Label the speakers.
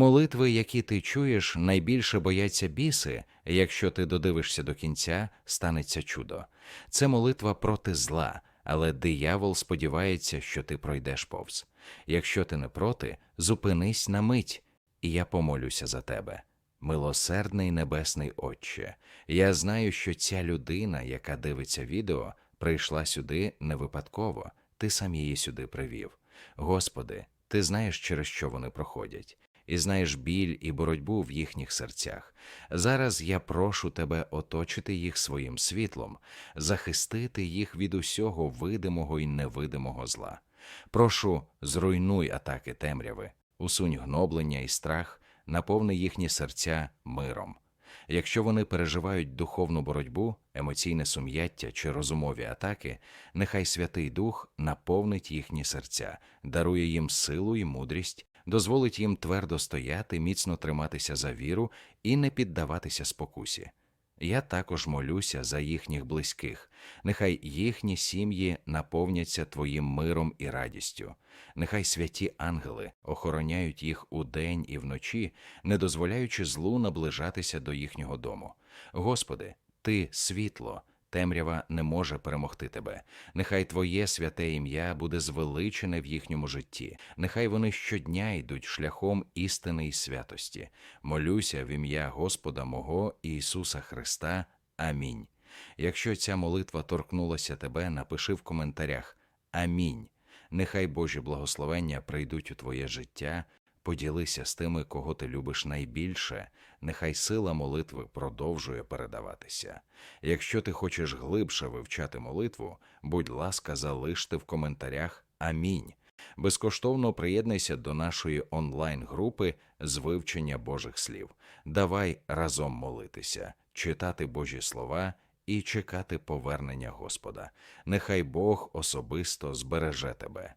Speaker 1: Молитви, які ти чуєш, найбільше бояться біси. Якщо ти додивишся до кінця, станеться чудо. Це молитва проти зла, але диявол сподівається, що ти пройдеш повз. Якщо ти не проти, зупинись на мить, і я помолюся за тебе. Милосердний небесний Отче, я знаю, що ця людина, яка дивиться відео, прийшла сюди не випадково, ти сам її сюди привів. Господи, ти знаєш, через що вони проходять, і знаєш біль і боротьбу в їхніх серцях. Зараз я прошу тебе оточити їх своїм світлом, захистити їх від усього видимого і невидимого зла. Прошу, зруйнуй атаки темряви, усунь гноблення і страх, наповни їхні серця миром. Якщо вони переживають духовну боротьбу, емоційне сум'яття чи розумові атаки, нехай Святий Дух наповнить їхні серця, дарує їм силу і мудрість, дозволить їм твердо стояти, міцно триматися за віру і не піддаватися спокусі. Я також молюся за їхніх близьких, нехай їхні сім'ї наповняться Твоїм миром і радістю. Нехай святі ангели охороняють їх удень і вночі, не дозволяючи злу наближатися до їхнього дому. Господи, Ти світло, темрява не може перемогти Тебе. Нехай Твоє святе ім'я буде звеличене в їхньому житті. Нехай вони щодня йдуть шляхом істини і святості. Молюся в ім'я Господа мого Ісуса Христа. Амінь. Якщо ця молитва торкнулася тебе, напиши в коментарях Амінь. Нехай Божі благословення прийдуть у твоє життя, поділися з тими, кого ти любиш найбільше, нехай сила молитви продовжує передаватися. Якщо ти хочеш глибше вивчати молитву, будь ласка, залиште в коментарях Амінь. Безкоштовно приєднуйся до нашої онлайн-групи з вивчення Божих слів. Давай разом молитися, читати Божі слова і чекати повернення Господа. Нехай Бог особисто збереже тебе.